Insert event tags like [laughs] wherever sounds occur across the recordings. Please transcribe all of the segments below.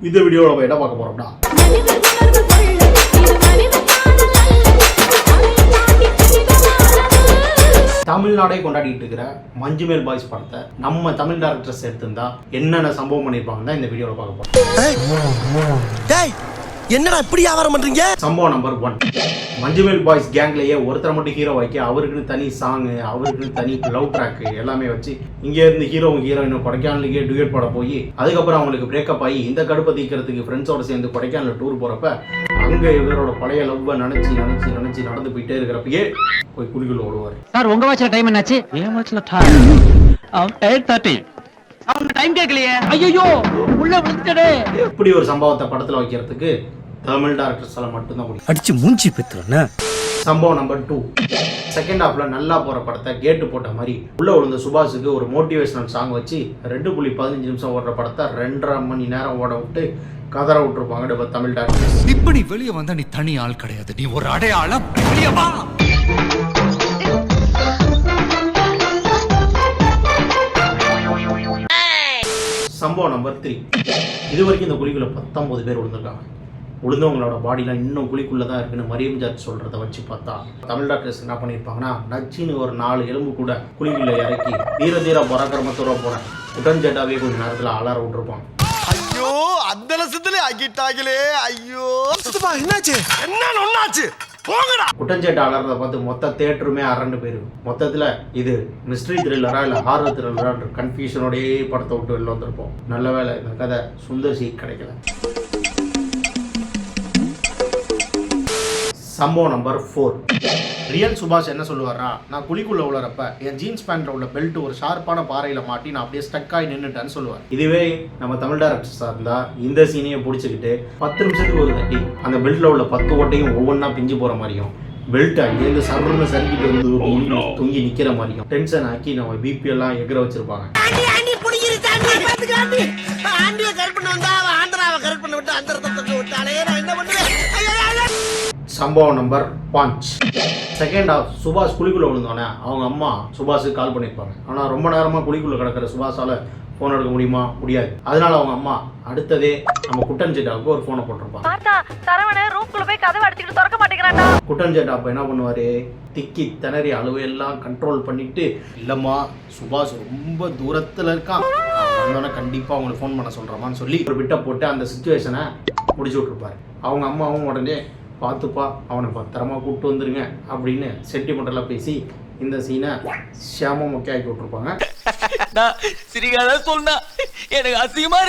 இந்த வீடியோவில் நம்ம என்ன பார்க்க போகிறோம்னா தமிழ்நாடே கொண்டாடிட்டு இருக்கிற மஞ்சுமேல் பாய்ஸ் படத்தை நம்ம தமிழ் டேரக்டர்ஸ் எடுத்திருந்தா என்னென்ன சம்பவம் பண்ணியிருப்பாங்க இந்த வீடியோவில் பார்க்க போறோம். டேய் என்னடா இப்படி வியாபாரம் பண்றீங்க? சம்பவம் நம்பர் ஒன் மஞ்சுமேல் பாய்ஸ் கேங்லயே ஒருத்தரை மட்டும் ஹீரோ வைக்க அவருக்குன்னு தனி சாங்கு அவருக்குன்னு தனி லவ் ட்ராக் எல்லாமே வச்சு இங்க இருந்து ஹீரோவும் ஹீரோயினும் கொடைக்கானலுக்கே டுயட் பட போய் அதுக்கப்புறம் அவங்களுக்கு பிரேக்கப் ஆகி இந்த கடுப்பை தீக்கிறதுக்கு ஃப்ரெண்ட்ஸோட சேர்ந்து கொடைக்கானல் டூர் போறப்ப அங்க இவரோட பழைய லவ்வை நினைச்சு நினைச்சு நினைச்சு நடந்து போயிட்டே இருக்கிறப்பயே போய் குழிக்குள்ள ஓடுவார் சார் உங்க வாட்ச்ல டைம் என்னாச்சு? என் வாட்ச்ல எயிட் தேர்ட்டி அவங்க டைம் கேட்கலையே ஐயோ உள்ள விழுந்துட்டே இப்படி ஒரு சம்பவத்தை படத்துல வைக்கிறதுக்கு தமிழ் டேரக்டர்ஸால மட்டும்தான் முடியும் அடிச்சு மூஞ்சி பெத்துறேன் சம்பவம் நம்பர் டூ செகண்ட் ஹாஃப்ல நல்லா போற படத்தை கேட்டு போட்ட மாதிரி உள்ள விழுந்த சுபாஷுக்கு ஒரு மோட்டிவேஷனல் சாங் வச்சு ரெண்டு புள்ளி பதினஞ்சு நிமிஷம் ஓடுற படத்தை ரெண்டரை மணி நேரம் ஓட விட்டு கதற விட்டுருப்பாங்க நம்ம தமிழ் டேரக்டர்ஸ் இப்ப நீ வெளியே வந்தா நீ தனி ஆள் கிடையாது. நீ ஒரு அடையாளம். வெளியே வா. சம்பவம் நம்பர் த்ரீ இது வரைக்கும் இந்த குழிக்குள்ள பத்தொன்பது பேர் விழுந்திருக்காங்க. விழுந்தவங்களோட பாடிலாம் இன்னும் குழிக்குள்ள தான் இருக்குன்னு மரியம் ஜாட் சொல்றத வச்சு பார்த்தா தமிழ் டாக்டர்ஸ் என்ன பண்ணியிருப்பாங்கன்னா நச்சின்னு ஒரு நாலு எலும்பு கூட குழிக்குள்ள இறக்கி தீர தீர பராக்கிரமத்தோட போன உடன்ஜெட்டாவே கொஞ்ச நேரத்தில் அலார விட்டுருப்பாங்க ஐயோ அந்த லட்சத்துல ஆக்கிட்டாங்களே ஐயோ. என்னாச்சு? என்ன ஒண்ணாச்சு? போங்கடா. குட்டஞ்சேட்டை அலறதை பார்த்து மொத்த தேட்டருமே அரண்டு போயிருக்கு. மொத்தத்தில் இது மிஸ்ட்ரி த்ரில்லரா இல்லை ஹாரர் த்ரில்லரான்ற கன்ஃபியூஷனோடயே படத்தை விட்டு வெளில வந்திருப்போம். நல்ல வேளை இந்த கதை சுந்தர் சி கிடைக்கல. சம்பவம் நம்பர் ஃபோர் ரியல் சுபாஷ் என்ன சொல்லுவாரா நான் குழிக்குள்ள உள்ள என் ஜீன்ஸ் பேண்ட்ல உள்ள பெல்ட் ஒரு ஷார்ப்பான பாறையில மாட்டி நான் அப்படியே ஸ்டக் ஆகி நின்னுட்டேன்னு சொல்லுவார். இதுவே நம்ம தமிழ் டேரக்டர்ஸா இருந்தா இந்த சீனையை பிடிச்சிக்கிட்டு பத்து நிமிஷத்துக்கு ஒரு தட்டி அந்த பெல்ட்ல உள்ள பத்து ஓட்டையும் ஒவ்வொன்றா பிஞ்சு போற மாதிரியும் பெல்ட் அங்கேருந்து சர்வன்னு சறுக்கிட்டு வந்து தொங்கி- தொங்கி நிக்கிற மாதிரியும் டென்ஷன் ஆக்கி நம்ம பிபி எல்லாம் எகிற வச்சிருப்பாங்க. சம்பவம் நம்பர் பாஞ்ச் செகண்ட் ஆஃப் சுபாஷ் குழிக்குள்ள விழுந்தோடனே அவங்க அம்மா சுபாஷுக்கு கால் பண்ணியிருப்பாங்க. ஆனால் ரொம்ப நேரமாக குழிக்குள்ள கிடக்கிற சுபாஷால ஃபோன் எடுக்க முடியுமா? முடியாது. அதனால அவங்க அம்மா அடுத்ததே நம்ம குட்டன் ஜெட்டாவுக்கு ஒரு ஃபோனை போட்டிருப்பாங்க. சரவண ரூம்குள்ள போய் கதவை அடிச்சுட்டு திறக்க மாட்டேங்கிறான்டா. குட்டன் ஜெட்டா அப்போ என்ன பண்ணுவார்? திக்கி திணறி அழுவையெல்லாம் கண்ட்ரோல் பண்ணிட்டு இல்லைம்மா சுபாஷ் ரொம்ப தூரத்தில் இருக்கான். வந்தோடனே கண்டிப்பாக அவங்களுக்கு ஃபோன் பண்ண சொல்கிறமான்னு சொல்லி ஒரு விட்ட போட்டு அந்த சுச்சுவேஷனை முடிச்சு விட்ருப்பாரு அவங்க அம்மாவும் உடனே பார்த்துப்பா அவனை பத்திரமா கூப்பிட்டு வந்துருங்க அப்படின்னு சென்டிமெண்டலாக பேசி இந்த சீனை ஷியாம மொக்கையாக்கி விட்ருப்பாங்க சிரிக்காத சொன்னா எனக்கு அசிங்கமா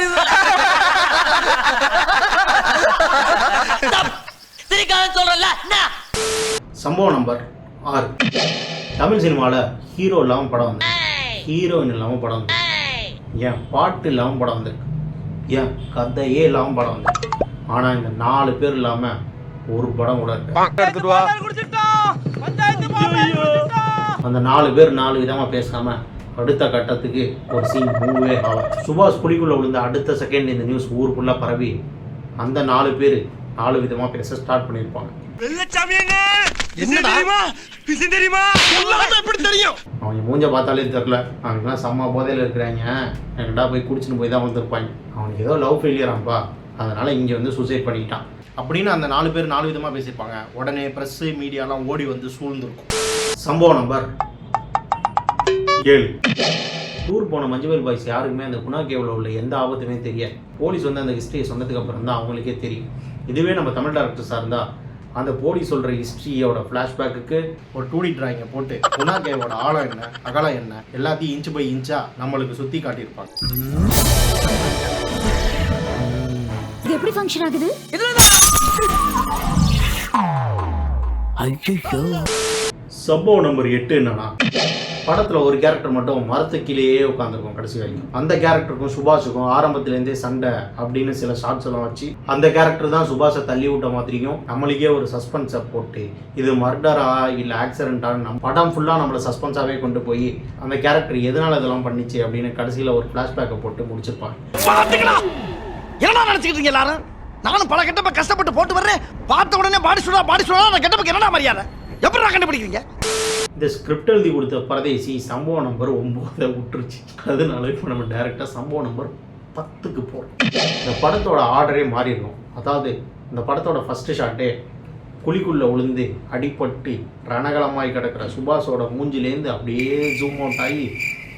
சிரிக்காத சொல்றல சம்பவம் நம்பர் ஆறு. தமிழ் சினிமாவில் ஹீரோ இல்லாமல் படம் வந்து ஹீரோயின் இல்லாமல் படம் வந்து ஏன் பாட்டு இல்லாமல் படம் வந்திருக்கு. ஏன் கதையே இல்லாமல் படம் வந்து ஆனால் இந்த நாலு பேர் இல்லாமல் ஒரு படம் கூட இருக்கு அந்த நாலு பேர் நாலு விதமாக பேசாம அடுத்த கட்டத்துக்கு ஒரு சீன் மூவே ஆகும். சுபாஷ் குழிக்குள்ள விழுந்த அடுத்த செகண்ட் இந்த நியூஸ் ஊர் ஃபுல்லாக பரவி அந்த நாலு பேர் நாலு விதமாக பேச ஸ்டார்ட் பண்ணியிருப்பாங்க என்னடா? தெரியுமா? எல்லாமே எப்படி தெரியும்? அவங்க மூஞ்ச பார்த்தாலே தெரில அவனுக்குலாம் செம்ம போதையில் இருக்கிறாங்க. என்கிட்ட போய் குடிச்சுன்னு போய் தான் வந்திருப்பாங்க அவனுக்கு ஏதோ லவ் ஃபெயிலியராம்பா அதனால இங்கே வந்து சூசைட் பண்ணிக்கிட்டான் அப்படின்னு அந்த நாலு பேர் நாலு விதமாக பேசியிருப்பாங்க. உடனே ப்ரெஸ்ஸு மீடியாலாம் ஓடி வந்து சூழ்ந்திருக்கும். சம்பவம் நம்பர் ஏழு. டூர் போன மஞ்சுவேல் பாய்ஸ் யாருக்குமே அந்த குணா கேவில் உள்ள எந்த ஆபத்துமே தெரியாது. போலீஸ் வந்து அந்த ஹிஸ்ட்ரியை சொன்னதுக்கு அப்புறம் தான் அவங்களுக்கே தெரியும். இதுவே நம்ம தமிழ் டேரக்டர்ஸாக இருந்தால் அந்த போலீஸ் சொல்கிற ஹிஸ்ட்ரியோட ஃப்ளாஷ்பேக்குக்கு ஒரு டூ டி டிராயிங்கை போட்டு குணா கேவோட ஆழம் என்ன அகலம் என்ன எல்லாத்தையும் இன்ச்சு பை இன்ச்சா நம்மளுக்கு சுற்றி காட்டியிருப்பாங்க. இது எப்படி ஃபங்க்ஷன் ஆகுது? சம்பவம் நம்பர் எட்டு என்னன்னா படத்துல ஒரு கேரக்டர் மட்டும் மரத்து கீழேயே உட்காந்துருக்கும் கடைசி வரைக்கும். அந்த கேரக்டருக்கும் சுபாஷுக்கும் ஆரம்பத்துல சண்டை அப்படின்னு சில ஷார்ட்ஸ் எல்லாம் வச்சு அந்த கேரக்டர் தான் சுபாஷை தள்ளி விட்ட மாதிரியும் நம்மளுக்கே ஒரு சஸ்பென்ஸை போட்டு இது மர்டரா இல்ல ஆக்சிடென்டா நம்ம படம் ஃபுல்லா நம்மள சஸ்பென்ஸாவே கொண்டு போய் அந்த கேரக்டர் எதனால இதெல்லாம் பண்ணிச்சு அப்படின்னு கடைசியில ஒரு ஃபிளாஷ்பேக்கை போட்டு முடிச்சிருப்பாங்க. நினைச்சுக்கிட்டு எல்லாரும்? நானும் பல கெட்டப்ப கஷ்டப்பட்டு போட்டு வர்றேன். பார்த்த உடனே பாடி சுடா பாடி சுடா அந்த கெட்டப்புக்கு என்னடா மரியாதை? எப்படிடா கண்டுபிடிக்கிறீங்க? இந்த ஸ்கிரிப்ட் எழுதி கொடுத்த பரதேசி சம்பவம் நம்பர் ஒம்போதை விட்டுருச்சு. அதனால இப்போ நம்ம டேரெக்டாக சம்பவம் நம்பர் பத்துக்கு போகிறோம் இந்த படத்தோட ஆர்டரே மாறிடணும். அதாவது இந்த படத்தோட ஃபஸ்ட்டு ஷாட்டே குழிக்குள்ளே விழுந்து அடிபட்டு ரணகலமாய் கிடக்கிற சுபாஷோட மூஞ்சிலேருந்து அப்படியே ஜூம் அவுட் ஆகி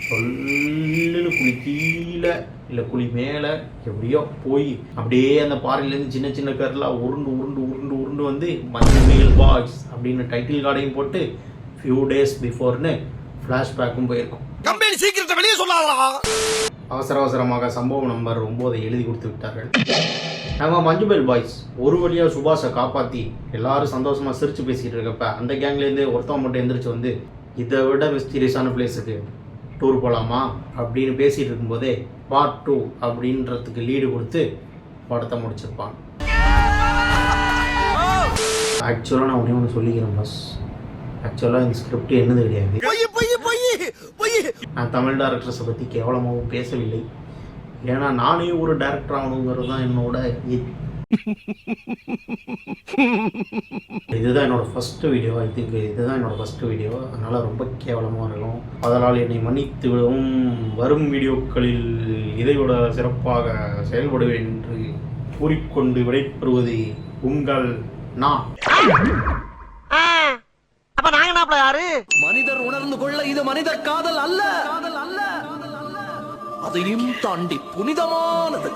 சொல்லுன்னு குழி கீழே இல்லை குழி மேலே எப்படியோ போய் அப்படியே அந்த பாறையிலேருந்து சின்ன சின்ன கருலாம் உருண்டு உருண்டு உருண்டு உருண்டு வந்து மஞ்சள் பாய்ஸ் அப்படின்னு டைட்டில் கார்டையும் போட்டு ஃபியூ டேஸ் பிஃபோர்னு ஃப்ளாஷ்பேக்கும் போயிருக்கும். கம்பெனி சீக்கிரத்தை வெளியே சொல்லாதடா. அவசர அவசரமாக சம்பவம் நம்பர் ஒம்போதை எழுதி கொடுத்து விட்டார்கள். நம்ம மஞ்சுபேல் பாய்ஸ் ஒரு வழியாக சுபாஷை காப்பாற்றி எல்லாரும் சந்தோஷமாக சிரித்து பேசிகிட்டு இருக்கப்ப அந்த கேங்லேருந்து ஒருத்தவன் மட்டும் எந்திரிச்சு வந்து இதை விட மிஸ்டீரியஸான பிளேஸுக்கு டூர் போகலாமா அப்படின்னு பேசிகிட்டு இருக்கும்போதே பார்ட் டூ அப்படின்றதுக்கு லீடு கொடுத்து படத்தை முடிச்சிருப்பான். ஆக்சுவலாக நான் ஒன்றே ஒன்று சொல்லிக்கிறேன் பஸ் ஆக்சுவலாக இந்த ஸ்கிரிப்ட் என்னது கிடையாது. நான் தமிழ் டேரக்டர்ஸை பற்றி கேவலமாகவும் பேசவில்லை. ஏன்னா நானே ஒரு டேரக்டர் ஆகணுங்கிறது தான் என்னோட [laughs] இதுதான் என்னோட ஃபஸ்ட்டு வீடியோ ஐ திங்க் இதுதான் என்னோட ஃபஸ்ட்டு வீடியோ அதனால் ரொம்ப கேவலமாக இருக்கும். அதனால் என்னை மன்னித்து விடவும் வரும் வீடியோக்களில் இதைவிட சிறப்பாக செயல்படுவேன் என்று கூறிக்கொண்டு விடைபெறுவது உங்கள் நான். அப்ப நாங்க நாப்பல யாரு? மனிதர் உணர்ந்து கொள்ள இது மனிதர் காதல் அல்ல. காதல் அல்ல அதையும் தாண்டி புனிதமானது.